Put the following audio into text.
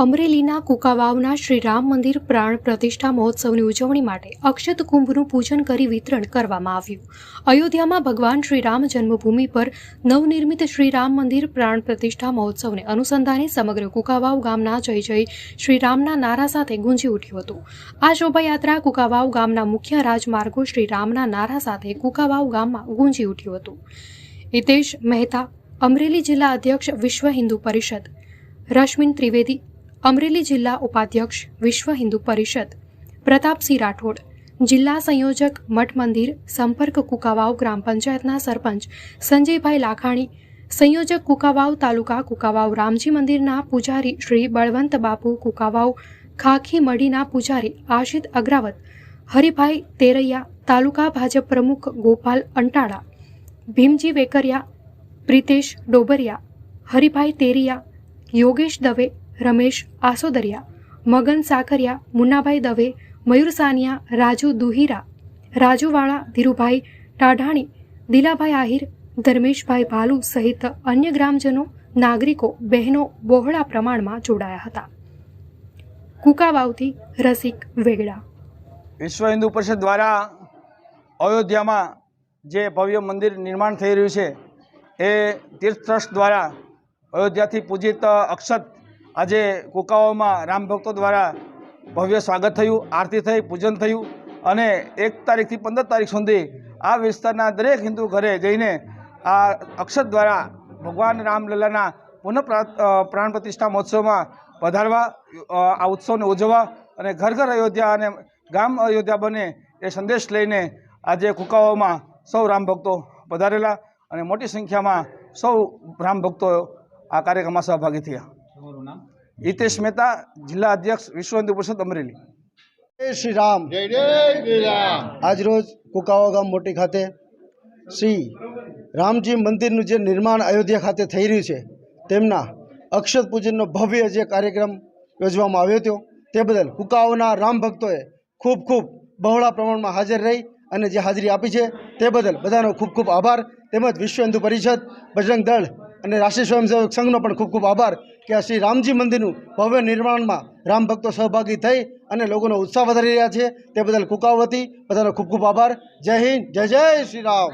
અમરેલીના કુકાવાવના શ્રી રામ મંદિર પ્રાણ પ્રતિષ્ઠા મહોત્સવની ઉજવણી માટે અક્ષત કુંભનું પૂજન કરી વિતરણ કરવામાં આવ્યું. અયોધ્યામાં ભગવાન શ્રી રામ જન્મભૂમિ પર નવનિર્મિત શ્રી રામ મંદિર પ્રાણ પ્રતિષ્ઠા મહોત્સવને અનુસંધાને સમગ્ર કુકાવાવ ગામના જય જય શ્રી રામના નારા સાથે ગુંજી ઉઠ્યું હતું. આ શોભાયાત્રા કુકાવાવ ગામના મુખ્ય રાજમાર્ગો શ્રી રામના નારા સાથે કુકાવાવ ગામમાં ગુંજી ઉઠ્યું હતું. હિતેશ મહેતા, અમરેલી જિલ્લા અધ્યક્ષ વિશ્વ હિન્દુ પરિષદ, રશ્મિન ત્રિવેદી અમરેલી જિલ્લા ઉપાધ્યક્ષ વિશ્વ હિન્દુ પરિષદ, પ્રતાપસિંહ રાઠોડ, જિલ્લા સંયોજક મઠ મંદિર, સંપર્ક કુકાવાવ ગ્રામ પંચાયતના સરપંચ સંજયભાઈ લાખાણી, સંયોજક કુકાવાવ તાલુકા કુકાવાવ રામજી મંદિરના પૂજારી શ્રી બળવંત બાપુ કુકાવાવ, ખાખી મડીના પૂજારી આશિત અગ્રાવત, હરિભાઈ તેરૈયા, તાલુકા ભાજપ પ્રમુખ ગોપાલ અંટાળા, ભીમજી વેકરિયા, પ્રિતેશ ડોબરિયા, હરિભાઈ તેરિયા, યોગેશ દવે રમેશ આસોદરિયા, મગન સાકરિયા, મુન્નાભાઈ દવે, મયુર સાનિયા, રાજુ દુહિરા, રાજુવાળા ધીરુભાઈ ટાઢાણી, દિલાભાઈ આહિર, ધર્મેશભાઈ ભાલુ સહિત અન્ય ગ્રામજનો, નાગરિકો, બહેનો બહોળા પ્રમાણમાં જોડાયા હતા. કુકાવાવથી રસિક વેગડા. વિશ્વ હિન્દુ પરિષદ દ્વારા અયોધ્યામાં જે ભવ્ય મંદિર નિર્માણ થઈ રહ્યું છે, એ તીર્થ ટ્રસ્ટ દ્વારા અયોધ્યાથી પૂજિત અક્ષત આજે કુકાઓમાં રામ ભક્તો દ્વારા ભવ્ય સ્વાગત થયું, આરતી થઈ, પૂજન થયું અને એક તારીખથી પંદર તારીખ સુધી આ વિસ્તારના દરેક હિન્દુ ઘરે જઈને આ અક્ષત દ્વારા ભગવાન રામલલ્લાના પુનઃ પ્રાણ પ્રતિષ્ઠા મહોત્સવમાં પધારવા આ ઉત્સવને ઉજવવા અને ઘર ઘર અયોધ્યા અને ગામ અયોધ્યા બને એ સંદેશ લઈને આજે કુકાઓમાં સૌ રામ ભક્તો પધારેલા અને મોટી સંખ્યામાં સૌ રામ ભક્તો આ કાર્યક્રમમાં સહભાગી થયા. હિતેશ મહેતા જિલ્લા અધ્યક્ષ વિશ્વ હિન્દુ પરિષદ અમરેલી. જય શ્રી રામ. જય જય શ્રી રામ. આજરોજ કુકાવા ગામ મોટી ખાતે શ્રી રામજી મંદિરનું જે નિર્માણ અયોધ્યા ખાતે થઈ રહ્યું છે તેમના અક્ષત પૂજનનો ભવ્ય જે કાર્યક્રમ યોજવામાં આવ્યો હતો તે બદલ કુકાઓના રામ ભક્તોએ ખૂબ ખૂબ બહોળા પ્રમાણમાં હાજર રહી અને જે હાજરી આપી છે તે બદલ બધાનો ખૂબ ખૂબ આભાર. તેમજ વિશ્વ હિન્દુ પરિષદ બજરંગ દળ અને રાષ્ટ્રીય સ્વયંસેવક સંઘનો પણ ખૂબ ખૂબ આભાર. કે શ્રી રામજી મંદિરનું ભવ્ય નિર્માણમાં રામ ભક્તો સહભાગી થઈ અને લોકોનો ઉત્સાહ વધારી રહ્યા છે. તે બદલ કુકાવતી બધાનો ખૂબ ખૂબ આભાર. જય હિન્દ, જય જય શ્રી રામ.